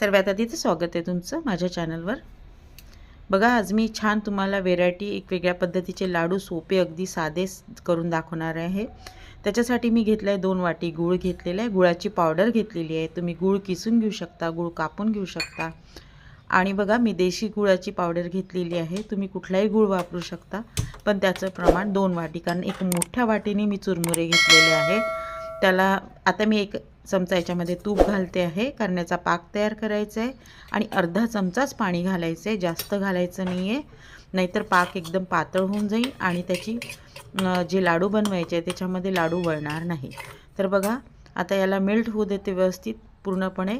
सर्वात आधी तर स्वागत आहे तुमचं माझ्या चॅनलवर बघा आज मी छान तुम्हाला व्हेरायटी एक वेगळ्या पद्धतीचे लाडू सोपे अगदी साधे करून दाखवणार आहे. त्याच्यासाठी मी घेतलं आहे दोन वाटी गूळ घेतलेला आहे. गुळाची पावडर घेतलेली आहे. तुम्ही गूळ किसून घेऊ शकता गूळ कापून घेऊ शकता. आणि बघा मी देशी गुळाची पावडर घेतलेली आहे. तुम्ही कुठलाही गूळ वापरू शकता पण त्याचं प्रमाण दोन वाटी. कारण एक मोठ्या वाटीने मी चुरमुरे घेतलेले आहे. त्याला आता मी एक चमचा याच्यामध्ये तूप घालते आहे करण्याचा पाक तयार करायचा आहे आणि अर्धा चमचाच पाणी घालायचं आहे जास्त घालायचं नाही आहे नाहीतर पाक एकदम पातळ होऊन जाईल आणि त्याची जे लाडू बनवायचे आहे त्याच्यामध्ये लाडू वळणार नाही. तर बघा आता याला मेल्ट होऊ देते व्यवस्थित. पूर्णपणे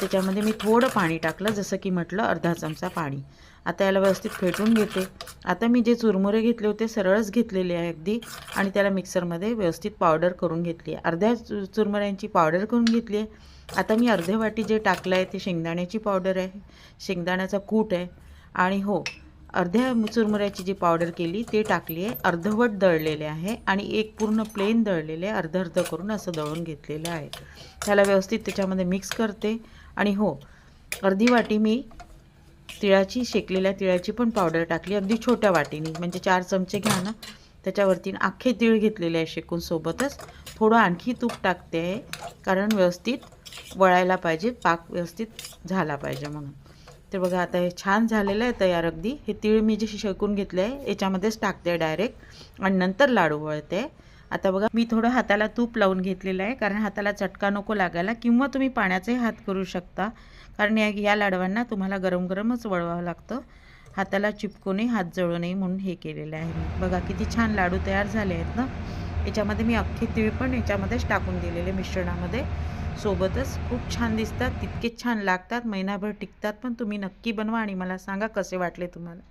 त्याच्यामध्ये मी थोडं पाणी टाकलं जसं की म्हटलं अर्धा चमचा पाणी. आता याला व्यवस्थित फेटून घेते. आता मी जे चुरमुरे घेतले होते सरळच घेतलेले आहे अगदी. आणि त्याला मिक्सरमध्ये व्यवस्थित पावडर करून घेतली आहे. अर्ध्या चुरमुऱ्यांची पावडर करून घेतली आहे. आता मी अर्धे वाटी जे टाकलं आहे ते शेंगदाण्याची पावडर आहे. शेंगदाण्याचा कूट आहे. आणि हो अर्ध्या चुरमुऱ्याची जी पावडर केली ते टाकली आहे. अर्धवट दळलेले आहे आणि एक पूर्ण प्लेन दळलेले आहे. अर्ध अर्ध करून असं दळून घेतलेलं आहे. त्याला व्यवस्थित त्याच्यामध्ये मिक्स करते. आणि हो अर्धी वाटी मी तिळाची शेकलेल्या तिळाची पण पावडर टाकली. अगदी छोट्या वाटीने म्हणजे चार चमचे घ्या ना. त्याच्यावरती अख्खे तीळ घेतलेले आहे शेकून सोबतच. थोडं आणखी तूप टाकते आहे कारण व्यवस्थित वळायला पाहिजे पाक व्यवस्थित झाला पाहिजे म्हणून. तर बघा आता हे छान झालेलं आहे तयार अगदी. हे तीळ मी जे शेकून घेतले आहे याच्यामध्येच टाकते डायरेक्ट आणि नंतर लाडू वळते. आता बघा मी थोडं हाताला तूप लावून घेतलेलं आहे कारण हाताला चटका नको लागायला किंवा तुम्ही पाण्याचाही हात करू शकता. कारण या या लाडवांना तुम्हाला गरम गरमच वळवावं लागतं. हाताला चिपकू नये हात जळू नये म्हणून हे केलेलं आहे बघा किती छान लाडू तयार झाले आहेत ना. याच्यामध्ये मी अख्खे तीळ पण याच्यामध्येच टाकून दिलेले मिश्रणामध्ये. सोबतच खूप छान दिसतात तितकेच छान लागतात महिनाभर टिकतात पण तुम्ही नक्की बनवा आणि मला सांगा कसे वाटले तुम्हाला.